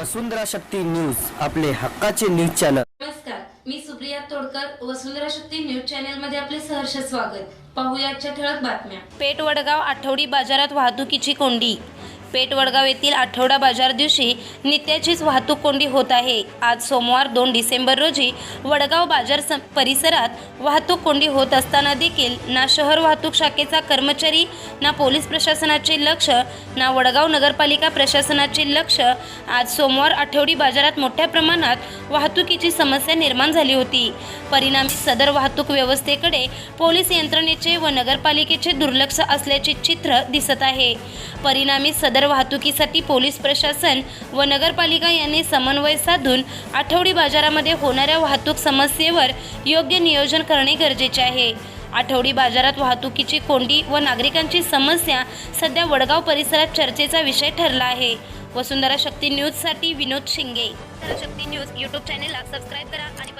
वसुंधरा Shakti news आपले हक्काचे news channel. नमस्कार मी सुप्रिया तोडकर वसुंधरा शक्ती न्यूज चॅनलमध्ये आपले सहर्ष स्वागत. पाहूया आजच्या ठळक बातम्या. पेठ वडगाव आठवडी बाजारात वाहतुकीची कोंडी पेठ वडगाव येथील आठवडा बाजार दिवशी नित्याचीच वाहतूक कोंडी होत आहे. आज सोमवार दोन डिसेंबर रोजी वडगाव बाजार परिसरात वाहतूक कोंडी होत असताना देखील ना शहर वाहतूक शाखेचा कर्मचारी ना पोलीस प्रशासनाचे लक्ष ना वडगाव नगरपालिका प्रशासनाचे लक्ष. आज सोमवार आठवडी बाजारात मोठ्या प्रमाणात वाहतुकीची समस्या निर्माण झाली होती. परिणामी सदर वाहतूक व्यवस्थेकडे पोलीस यंत्रणेचे व नगरपालिकेचे दुर्लक्ष असल्याचे चित्र दिसत आहे. परिणामी सदर वाहतुकीसाठी पोलीस प्रशासन व नगरपालिका यांनी समन्वय साधून आठवडी बाजारामध्ये होणाऱ्या वाहतूक समस्येवर योग्य नियोजन करणे गरजेचे आहे. आठवडी बाजारात वाहतुकीची कोंडी व नागरिकांची समस्या सध्या वडगाव परिसरात चर्चेचा विषय ठरला आहे. वसुंधरा शक्ती न्यूजसाठी विनोद शिंगे. शक्ती न्यूज यूट्यूब चॅनेलला सबस्क्राईब करा आणि